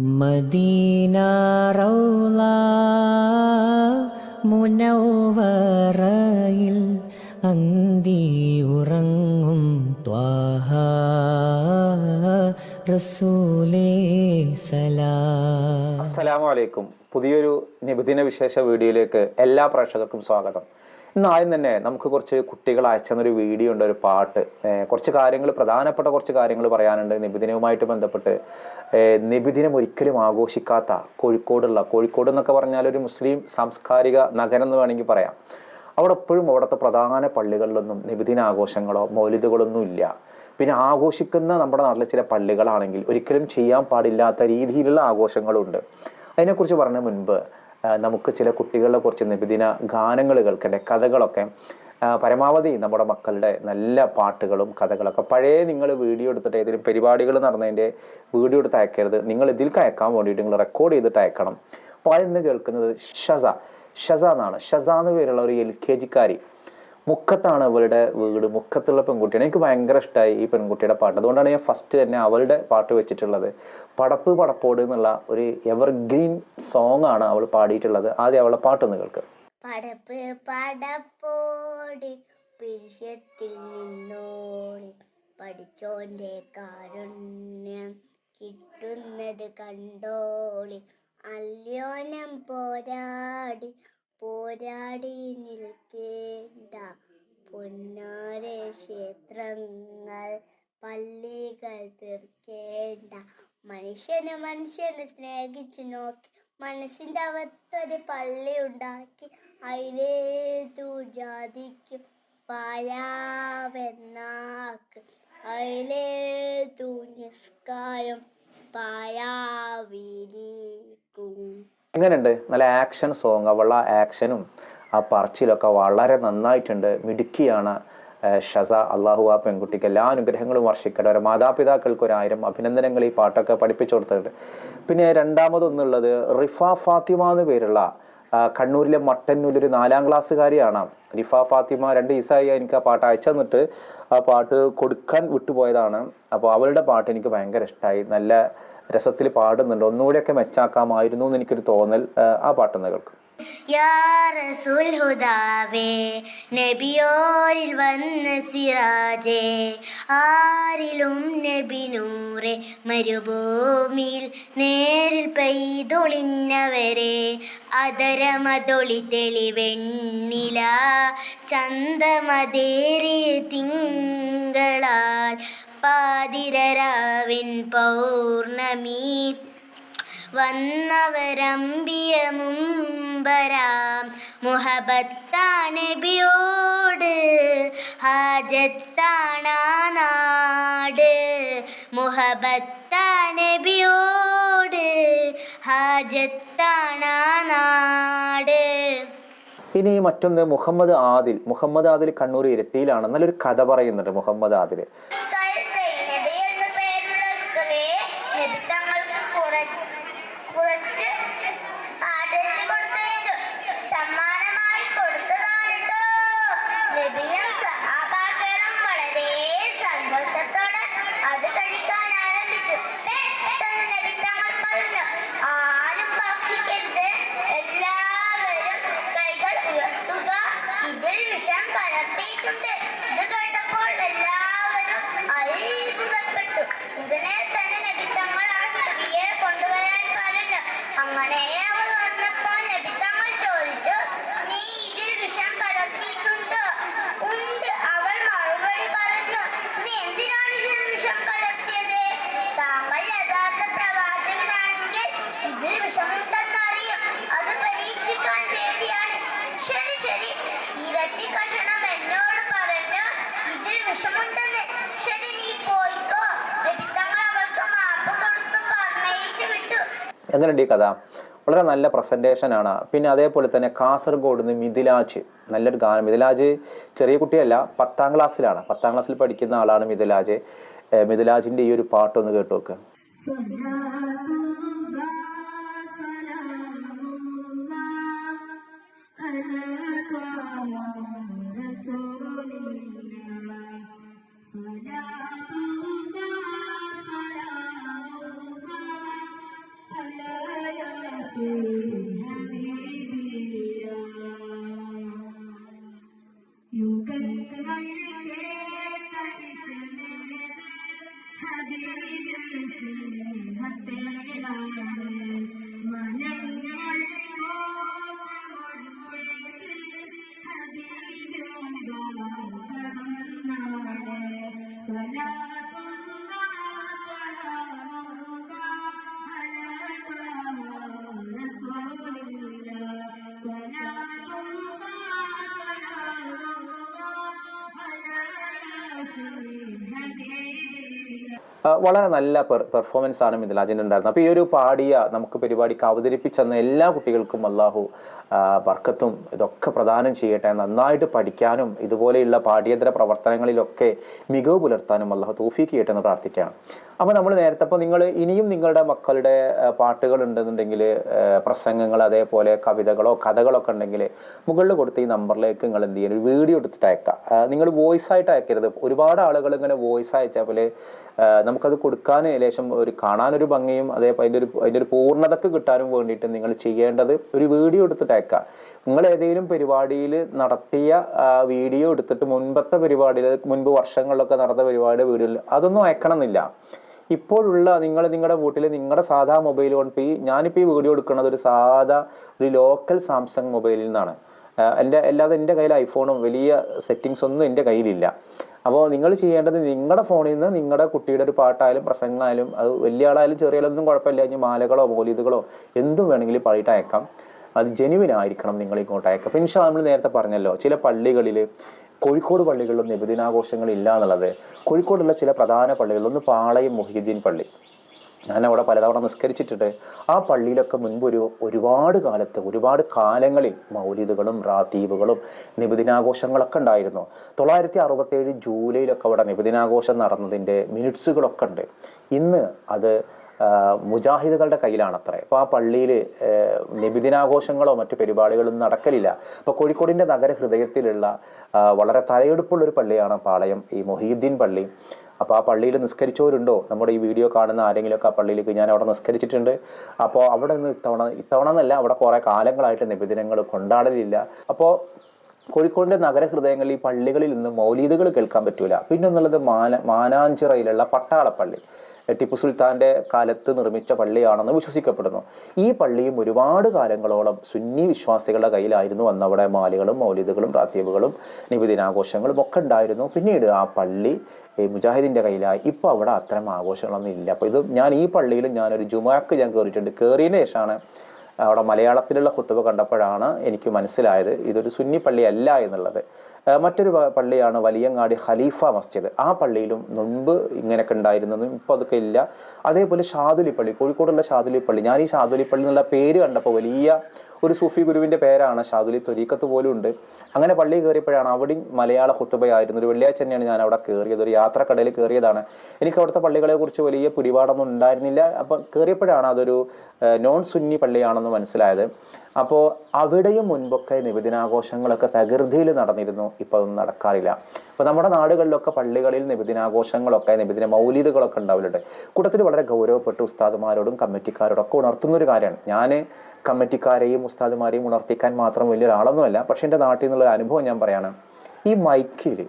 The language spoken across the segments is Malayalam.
മദീന റൗള മുനവറയിൽ അന്തി ഉറങ്ങും ത്വാഹ റസൂലേ സലാം. അസ്സലാമു അലൈക്കും. പുതിയൊരു നിബിദിന വിശേഷ വീഡിയോയിലേക്ക് എല്ലാ പ്രേക്ഷകർക്കും സ്വാഗതം. ഇന്ന് ആദ്യം തന്നെ നമുക്ക് കുറച്ച് കുട്ടികൾ അയച്ചെന്നൊരു വീഡിയോ ഉണ്ട് ഒരു പാട്ട്. കുറച്ച് കാര്യങ്ങൾ പ്രധാനപ്പെട്ട കുറച്ച് കാര്യങ്ങൾ പറയാനുണ്ട്. നിബിദിനവുമായിട്ട് ബന്ധപ്പെട്ട്. നിബിദിനം ഒരിക്കലും ആഘോഷിക്കാത്ത കോഴിക്കോടുള്ള കോഴിക്കോട് എന്നൊക്കെ പറഞ്ഞാൽ ഒരു മുസ്ലിം സാംസ്കാരിക നഗരം എന്ന് വേണമെങ്കിൽ പറയാം. അവിടെ എപ്പോഴും അവിടുത്തെ പ്രധാന പള്ളികളിലൊന്നും നിബിദിന ആഘോഷങ്ങളോ മൗലിദുകളൊന്നും ഇല്ല. പിന്നെ ആഘോഷിക്കുന്ന നമ്മുടെ നാട്ടിലെ ചില പള്ളികളാണെങ്കിൽ ഒരിക്കലും ചെയ്യാൻ പാടില്ലാത്ത രീതിയിലുള്ള ആഘോഷങ്ങളുണ്ട്. അതിനെക്കുറിച്ച് പറഞ്ഞ മുൻപ് നമുക്ക് ചില കുട്ടികളെ കുറിച്ച് നിബിദിന ഗാനങ്ങൾ കേൾക്കണ്ടേ കഥകളൊക്കെ പരമാവധി നമ്മുടെ മക്കളുടെ നല്ല പാട്ടുകളും കഥകളൊക്കെ. പഴയ നിങ്ങൾ വീഡിയോ എടുത്തിട്ട് ഏതെങ്കിലും പരിപാടികൾ നടന്നതിന്റെ വീഡിയോ എടുത്ത് അയക്കരുത്. നിങ്ങൾ ഇതിൽക്ക് അയക്കാൻ വേണ്ടിയിട്ട് നിങ്ങൾ റെക്കോർഡ് ചെയ്തിട്ട് അയക്കണം. അപ്പോൾ അതിന്ന് കേൾക്കുന്നത് ഷസ. ഷസ എന്നാണ്. ഷസ എന്ന് പേരുള്ള ഒരു എൽ കെ ജിക്കാരി. മുക്കത്താണ് അവളുടെ വീട്. മുക്കത്തുള്ള പെൺകുട്ടിയാണ്. എനിക്ക് ഭയങ്കര ഇഷ്ടമായി ഈ പെൺകുട്ടിയുടെ പാട്ട്. അതുകൊണ്ടാണ് ഞാൻ ഫസ്റ്റ് തന്നെ അവളുടെ പാട്ട് വെച്ചിട്ടുള്ളത്. പടപ്പ് പടപ്പോട് എന്നുള്ള ഒരു എവർഗ്രീൻ സോങ് ആണ് അവൾ പാടിയിട്ടുള്ളത്. ആദ്യം അവളുടെ പാട്ടൊന്ന് കേൾക്ക്. പടപ്പ് പഠിച്ചോന്റെ കാരുണ്യം കിട്ടുന്നത് കണ്ടോളി. അല്യോനം പോരാടി പോരാടി നിൽക്കേണ്ട പൊന്നാര ക്ഷേത്രങ്ങൾ പള്ളികൾ തീർക്കേണ്ട. മനുഷ്യനെ മനുഷ്യനെ സ്നേഹിച്ചു നോക്കി മനസ്സിന്റെ അകത്തൊരു പള്ളി ഉണ്ടാക്കി അതിലേതു ജാതിക്കും പായാവെന്നാക്ക് അതിലേതു നിസ്കാരം പായാവിരിക്കും എങ്ങനെയുണ്ട്? നല്ല ആക്ഷൻ സോങ് അവളുടെ ആക്ഷനും ആ പറച്ചിലൊക്കെ വളരെ നന്നായിട്ടുണ്ട്. മിടുക്കിയാണ് ഷസ അള്ളാഹു ആ പെൺകുട്ടിക്ക് എല്ലാ അനുഗ്രഹങ്ങളും വർഷിക്കട്ടെ. അവരുടെ മാതാപിതാക്കൾക്ക് ഒരായിരം അഭിനന്ദനങ്ങൾ ഈ പാട്ടൊക്കെ പഠിപ്പിച്ചു കൊടുത്തിട്ടുണ്ട്. പിന്നെ രണ്ടാമതൊന്നുള്ളത് റിഫ ഫാത്തിമ എന്ന് പേരുള്ള കണ്ണൂരിലെ മട്ടന്നൂരിൽ ഒരു നാലാം ക്ലാസ്സുകാരിയാണ്. റിഫ ഫാത്തിമ രണ്ട് ദിവസമായി എനിക്ക് ആ പാട്ട് അയച്ചു തന്നിട്ട് ആ പാട്ട് കൊടുക്കാൻ വിട്ടുപോയതാണ്. അപ്പോൾ അവളുടെ പാട്ട് എനിക്ക് ഭയങ്കര ഇഷ്ടമായി നല്ല രസത്തിൽ പാടുന്നുണ്ട്. ഒന്നുകൂടിയൊക്കെ മെച്ചാക്കാമായിരുന്നു എന്ന് എനിക്കൊരു തോന്നൽ ആ, പാട്ടെന്ന് കേൾക്കും ഹുദാവേ നബിയോരിൽ വന്ന സിറാജേ ആരിലും നബി നൂറെ മരുഭൂമിയിൽ നേരിൽ പെയ്തൊളിഞ്ഞവരെ അതരമതൊളി തെളിവെണ്ണില ചന്തമതേറിയ തിങ്കളാൽ പാതിരരാവിൻ പൗർണമി. വന്നവരമ്പിയ മുമ്പരാം. മുഹബത്താനബിയോട് ഹാജത്താണാട് മുഹബത്താനബിയോട് ഹാജത്താണാട് ഇനി മറ്റൊന്ന് മുഹമ്മദ് ആദിൽ. മുഹമ്മദ് ആദിൽ കണ്ണൂർ ഇരട്ടിയിലാണ്. നല്ലൊരു കഥ പറയുന്നുണ്ട് മുഹമ്മദ് ആദിൽ അങ്ങനെ എങ്ങനെയുണ്ട് ഈ കഥ? വളരെ നല്ല പ്രസന്റേഷൻ ആണ്. പിന്നെ അതേപോലെ തന്നെ കാസർഗോഡ് നിന്ന് മിഥിലാജ് നല്ലൊരു ഗാനം. മിഥിലാജ് ചെറിയ കുട്ടിയല്ല പത്താം ക്ലാസ്സിലാണ്. പത്താം ക്ലാസ്സിൽ പഠിക്കുന്ന ആളാണ് മിഥിലാജ്. മിഥിലാജിന്റെ ഈ ഒരു പാട്ടൊന്ന് കേട്ടു നോക്ക് ആ, വളരെ നല്ല പെർഫോമൻസ് ആണ് മിഥിലാജിന് ഉണ്ടായിരുന്നത്. അപ്പോൾ ഈ ഒരു പാടിയ നമുക്ക് പരിപാടിക്ക് അവതരിപ്പിച്ചെന്ന എല്ലാ കുട്ടികൾക്കും അള്ളാഹു വർക്കത്തും ഇതൊക്കെ പ്രദാനം ചെയ്യട്ടെ നന്നായിട്ട് പഠിക്കാനും ഇതുപോലെയുള്ള പാഠ്യേതര പ്രവർത്തനങ്ങളിലൊക്കെ മികവ് പുലർത്താനും അള്ളാഹു തോഫീക്ക് ചെയ്യട്ടെ എന്ന് പ്രാർത്ഥിക്കുകയാണ്. അപ്പോൾ നമ്മൾ നേരത്തെ അപ്പോൾ നിങ്ങൾ ഇനിയും നിങ്ങളുടെ മക്കളുടെ പാട്ടുകൾ ഉണ്ടെന്നുണ്ടെങ്കിൽ പ്രസംഗങ്ങൾ അതേപോലെ കവിതകളോ കഥകളോ ഒക്കെ ഉണ്ടെങ്കിൽ മുകളിൽ കൊടുത്ത ഈ നമ്പറിലേക്ക് നിങ്ങൾ എന്ത് ചെയ്യണം? ഒരു വീഡിയോ എടുത്തിട്ട് അയക്കാം നിങ്ങൾ വോയിസ് ആയിട്ട് അയക്കരുത്. ഒരുപാട് ആളുകൾ ഇങ്ങനെ വോയിസ് അയച്ചാൽ പോലെ നമുക്കത് കൊടുക്കാൻ ലേശം ഒരു കാണാനൊരു ഭംഗിയും അതേ അതിന്റെ ഒരു അതിന്റെ ഒരു പൂർണതക്ക് കിട്ടാനും വേണ്ടിയിട്ട് നിങ്ങൾ ചെയ്യേണ്ടത് ഒരു വീഡിയോ എടുത്തിട്ട് അയക്കുക. നിങ്ങൾ ഏതെങ്കിലും പരിപാടിയിൽ നടത്തിയ വീഡിയോ എടുത്തിട്ട് മുൻപത്തെ പരിപാടിയിൽ മുൻപ് വർഷങ്ങളിലൊക്കെ നടന്ന പരിപാടിയുടെ വീഡിയോയിൽ അതൊന്നും അയക്കണമെന്നില്ല. ഇപ്പോഴുള്ള നിങ്ങൾ നിങ്ങളുടെ വീട്ടിൽ നിങ്ങളുടെ സാധാ മൊബൈൽ കൊണ്ട് ഈ ഞാനിപ്പോൾ ഈ വീഡിയോ എടുക്കുന്നത് ഒരു സാധാ ഒരു ലോക്കൽ സാംസങ് മൊബൈലിൽ നിന്നാണ്. എന്റെ അല്ലാതെ എന്റെ കയ്യിൽ ഐഫോണും വലിയ സെറ്റിങ്സ് ഒന്നും എന്റെ കയ്യിലില്ല. അപ്പോൾ നിങ്ങൾ ചെയ്യേണ്ടത് നിങ്ങളുടെ ഫോണിൽ നിന്ന് നിങ്ങളുടെ കുട്ടിയുടെ ഒരു പാട്ടായാലും പ്രസംഗമായാലും അത് വലിയ ആളായാലും ചെറിയ ആളൊന്നും കുഴപ്പമില്ല. ഇനി മാലകളോ മോലിതുകളോ എന്തും വേണമെങ്കിലും പാടിയിട്ട് അയക്കാം. അത് ജെനുവിൻ ആയിരിക്കണം നിങ്ങൾ ഇങ്ങോട്ട് അയക്കാം അപ്പം ഇൻഷാ നമ്മൾ നേരത്തെ പറഞ്ഞല്ലോ ചില പള്ളികളിൽ കോഴിക്കോട് പള്ളികളിലും നിബദിനാഘോഷങ്ങൾ ഇല്ല എന്നുള്ളത്. കോഴിക്കോടുള്ള ചില പ്രധാന പള്ളികളിൽ ഒന്ന് പാളയം മുഹിയുദ്ദീൻ പള്ളി. ഞാൻ അവിടെ പലതവണ നിസ്കരിച്ചിട്ടുണ്ട്. ആ പള്ളിയിലൊക്കെ മുൻപ് ഒരു ഒരുപാട് കാലത്ത് ഒരുപാട് കാലങ്ങളിൽ മൗലിദുകളും റാത്തീബുകളും നിബുദിനാഘോഷങ്ങളൊക്കെ ഉണ്ടായിരുന്നു. തൊള്ളായിരത്തി അറുപത്തേഴ് ജൂലൈയിലൊക്കെ അവിടെ നിബുദിനാഘോഷം നടന്നതിന്റെ മിനിറ്റ്സുകളൊക്കെ ഉണ്ട്. ഇന്ന് അത് ആ, കയ്യിലാണ് അത്ര അപ്പോൾ ആ പള്ളിയിൽ നബിദിനാഘോഷങ്ങളോ മറ്റു പരിപാടികളൊന്നും നടക്കലില്ല. അപ്പോൾ കോഴിക്കോടിന്റെ നഗരഹൃദയത്തിലുള്ള ഹൃദയത്തിലുള്ള വളരെ തലയെടുപ്പുള്ളൊരു പള്ളിയാണ് പാളയം ഈ മൊഹീദ്ദീൻ പള്ളി. അപ്പോൾ ആ പള്ളിയിൽ നിസ്കരിച്ചവരുണ്ടോ? നമ്മുടെ ഈ വീഡിയോ കാണുന്ന ആരെങ്കിലുമൊക്കെ ആ പള്ളിയിലേക്ക് ഞാൻ അവിടെ നിസ്കരിച്ചിട്ടുണ്ട്. അപ്പോൾ അവിടെ നിന്ന് ഇത്തവണ ഇത്തവണ എന്നല്ല അവിടെ കുറേ കാലങ്ങളായിട്ട് നിബിദിനങ്ങൾ കൊണ്ടാടലില്ല. അപ്പോൾ കോഴിക്കോടിന്റെ നഗരഹൃദയങ്ങളിൽ ഈ പള്ളികളിൽ നിന്ന് മൗലീദുകൾ കേൾക്കാൻ പറ്റൂല. പിന്നെ ഒന്നുള്ളത് മാന മാനാഞ്ചിറയിലുള്ള പട്ടാളപ്പള്ളി. ടിപ്പു സുൽത്താന്റെ കാലത്ത് നിർമ്മിച്ച പള്ളിയാണെന്ന് വിശ്വസിക്കപ്പെടുന്നു. ഈ പള്ളിയും ഒരുപാട് കാലങ്ങളോളം സുന്നി വിശ്വാസികളുടെ കയ്യിലായിരുന്നു അന്ന് അവിടെ മാലികളും മൗലിദുകളും റാത്തീബുകളും നിബിദിനാഘോഷങ്ങളും ഒക്കെ ഉണ്ടായിരുന്നു. പിന്നീട് ആ പള്ളി ഈ മുജാഹിദിന്റെ കയ്യിലായി. ഇപ്പോൾ അവിടെ അത്തരം ആഘോഷങ്ങളൊന്നും ഇല്ല. അപ്പോൾ ഇത് ഞാൻ ഈ പള്ളിയിൽ ഞാനൊരു ജുമാക്ക് ഞാൻ കയറിയിട്ടുണ്ട് കയറിയതിന് ശേഷമാണ് അവിടെ മലയാളത്തിലുള്ള കുത്തുവ കണ്ടപ്പോഴാണ് എനിക്ക് മനസ്സിലായത് ഇതൊരു സുന്നി പള്ളിയല്ല എന്നുള്ളത്. മറ്റൊരു പള്ളിയാണ് വലിയങ്ങാടി ഖലീഫ മസ്ജിദ്. ആ പള്ളിയിലും മുൻപ് ഇങ്ങനെയൊക്കെ ഉണ്ടായിരുന്നതും ഇപ്പോൾ അതൊക്കെ ഇല്ല. അതേപോലെ ഷാദുലി പള്ളി കോഴിക്കോടുള്ള ഷാദുലി പള്ളി. ഞാൻ ഈ ഷാദുലി പള്ളി എന്നുള്ള പേര് കണ്ടപ്പോൾ വലിയ ഒരു സൂഫി ഗുരുവിന്റെ പേരാണ് ഷാദുലി തൊരീക്കത്ത് പോലും ഉണ്ട്. അങ്ങനെ പള്ളി കയറിയപ്പോഴാണ് അവിടെയും മലയാള കുത്തുബയായിരുന്നു ഒരു വെള്ളിയാഴ്ച തന്നെയാണ് ഞാൻ അവിടെ കയറിയത്. ഒരു യാത്രക്കടയിൽ കയറിയതാണ്. എനിക്ക് അവിടുത്തെ പള്ളികളെ കുറിച്ച് വലിയ പിടിപാടൊന്നും ഉണ്ടായിരുന്നില്ല. അപ്പം കയറിയപ്പോഴാണ് അതൊരു നോൺ സുന്നി പള്ളിയാണെന്ന് മനസ്സിലായത്. അപ്പോൾ അവിടെയും മുൻപൊക്കെ നിബിദിനാഘോഷങ്ങളൊക്കെ പ്രകൃതിയിൽ നടന്നിരുന്നു. ഇപ്പോൾ അതൊന്നും നടക്കാറില്ല. അപ്പോൾ നമ്മുടെ നാടുകളിലൊക്കെ പള്ളികളിൽ നിബിദിനാഘോഷങ്ങളൊക്കെ നിബിദിന മൗലീദുകളൊക്കെ ഉണ്ടാവലുണ്ട്. കൂട്ടത്തിൽ വളരെ ഗൗരവപ്പെട്ട് ഉസ്താദുമാരോടും കമ്മിറ്റിക്കാരോടും ഒക്കെ ഉണർത്തുന്ന ഒരു കാര്യമാണ്. ഞാൻ കമ്മിറ്റിക്കാരെയും ഉസ്താദുമാരെയും ഉണർത്തിക്കാൻ മാത്രം വലിയ വലിയൊരാളൊന്നുമല്ല പക്ഷേ എന്റെ നാട്ടിൽ നിന്നുള്ള അനുഭവം ഞാൻ പറയാണ്. ഈ മൈക്കിൽ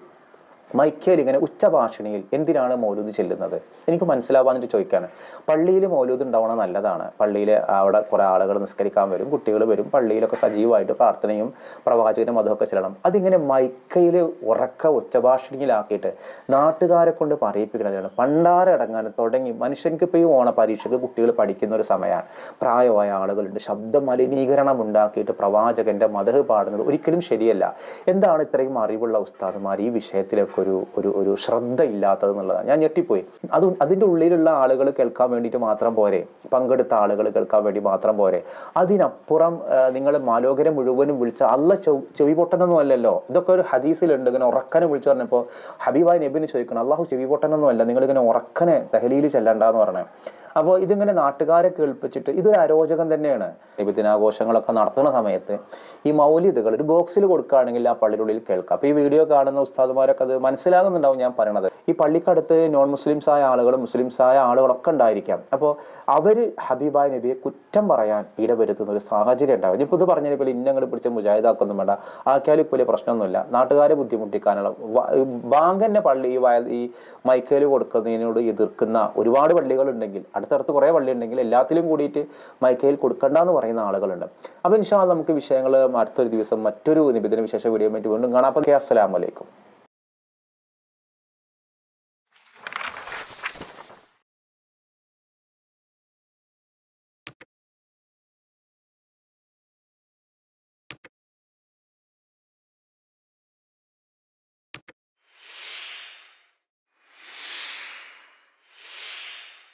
മൈക്കേൽ ഇങ്ങനെ ഉച്ചഭാഷണിയിൽ എന്തിനാണ് മൗലൂദ് ചെല്ലുന്നത്? എനിക്ക് മനസ്സിലാവാന്നിട്ട് ചോദിക്കാണ്. പള്ളിയിൽ മൗലൂദ് ഉണ്ടാവണം നല്ലതാണ്. പള്ളിയിൽ അവിടെ കുറേ ആളുകൾ നിസ്കരിക്കാൻ വരും കുട്ടികൾ വരും. പള്ളിയിലൊക്കെ സജീവമായിട്ട് പ്രാർത്ഥനയും പ്രവാചകനും അതൊക്കെ ചെല്ലണം. അതിങ്ങനെ മൈക്കയിൽ ഉറക്ക ഉച്ചഭാഷണിയിലാക്കിയിട്ട് നാട്ടുകാരെ കൊണ്ട് പറയിപ്പിക്കുന്നതാണ് പണ്ടാരടങ്ങാൻ തുടങ്ങി മനുഷ്യർക്ക് ഇപ്പോൾ ഈ ഓണ പരീക്ഷയ്ക്ക് കുട്ടികൾ പഠിക്കുന്ന ഒരു സമയമാണ്. പ്രായമായ ആളുകളുണ്ട്. ശബ്ദ മലിനീകരണം ഉണ്ടാക്കിയിട്ട് പ്രവാചകന്റെ മതഹ് പാടുന്നത് ഒരിക്കലും ശരിയല്ല. എന്താണ് ഇത്രയും അറിവുള്ള ഉസ്താദുമാർ ഈ വിഷയത്തിലൊക്കെ ഒരു ഒരു ഒരു ശ്രദ്ധ ഇല്ലാത്തത് എന്നുള്ളതാണ്. ഞാൻ ഞെട്ടിപ്പോയി. അത് അതിന്റെ ഉള്ളിലുള്ള ആളുകൾ കേൾക്കാൻ വേണ്ടിയിട്ട് മാത്രം പോരെ. പങ്കെടുത്ത ആളുകൾ കേൾക്കാൻ വേണ്ടി മാത്രം പോരെ. അതിനപ്പുറം നിങ്ങൾ മാലോകരെ മുഴുവനും വിളിച്ച അല്ല ചെവി പൊട്ടനൊന്നും അല്ലല്ലോ. ഇതൊക്കെ ഒരു ഹദീസിലുണ്ട്. ഇങ്ങനെ ഉറക്കനെ വിളിച്ചു പറഞ്ഞപ്പോൾ ഹബീബായ് നബിന് ചോദിക്കണം അള്ളാഹു ചെവി പൊട്ടനൊന്നും അല്ല. നിങ്ങൾ ഇങ്ങനെ ഉറക്കനെ ദഹലിയിൽ ചെല്ലണ്ടെന്ന് പറഞ്ഞു. അപ്പോൾ ഇതിങ്ങനെ നാട്ടുകാരെ കേൾപ്പിച്ചിട്ട് ഇതൊരു അരോചകം തന്നെയാണ്. ദിനാഘോഷങ്ങളൊക്കെ നടത്തുന്ന സമയത്ത് ഈ മൗലിദുകൾ ഒരു ബോക്സിൽ കൊടുക്കുകയാണെങ്കിൽ ആ പള്ളിയുടെ കേൾക്കാം. അപ്പോൾ ഈ വീഡിയോ കാണുന്ന ഉസ്താദുമാരൊക്കെ അത് മനസ്സിലാകുന്നുണ്ടാവും ഞാൻ പറയണത്. ഈ പള്ളിക്കടുത്ത് നോൺ മുസ്ലിംസ് ആയ ആളുകളും മുസ്ലിംസ് ആയ ആളുകളൊക്കെ ഉണ്ടായിരിക്കാം. അപ്പോൾ അവർ ഹബീബായ നബിയെ കുറ്റം പറയാൻ ഇടവരുത്തുന്ന ഒരു സാഹചര്യം ഉണ്ടാവും. ഇപ്പോൾ ഇത് പറഞ്ഞ പോലെ ഇന്നങ്ങൾ പിടിച്ച മുജാഹിദാക്കൊന്നും വേണ്ട. ആക്കിയാലും വലിയ പ്രശ്നമൊന്നുമില്ല. നാട്ടുകാരെ ബുദ്ധിമുട്ടിക്കാനുള്ള ബാങ്കന്നെ പള്ളി ഈ വയൽ ഈ മൈക്കേൽ കൊടുക്കുന്നതിനോട് എതിർക്കുന്ന ഒരുപാട് പള്ളികൾ ഉണ്ടെങ്കിൽ അടുത്തടുത്ത് കുറേ വള്ളി ഉണ്ടെങ്കിൽ എല്ലാത്തിലും കൂടിയിട്ട് മൈക്കയിൽ കൊടുക്കണ്ട എന്ന് പറയുന്ന ആളുകളുണ്ട്. അപ്പോൾ ഇൻഷാ നമുക്ക് വിഷയങ്ങൾ അടുത്തൊരു ദിവസം മറ്റൊരു നിബിധന വിശേഷ വീഡിയോ വേണ്ടി വീണ്ടും കാണാം അപ്പോൾ അസ്സലാമലൈക്കും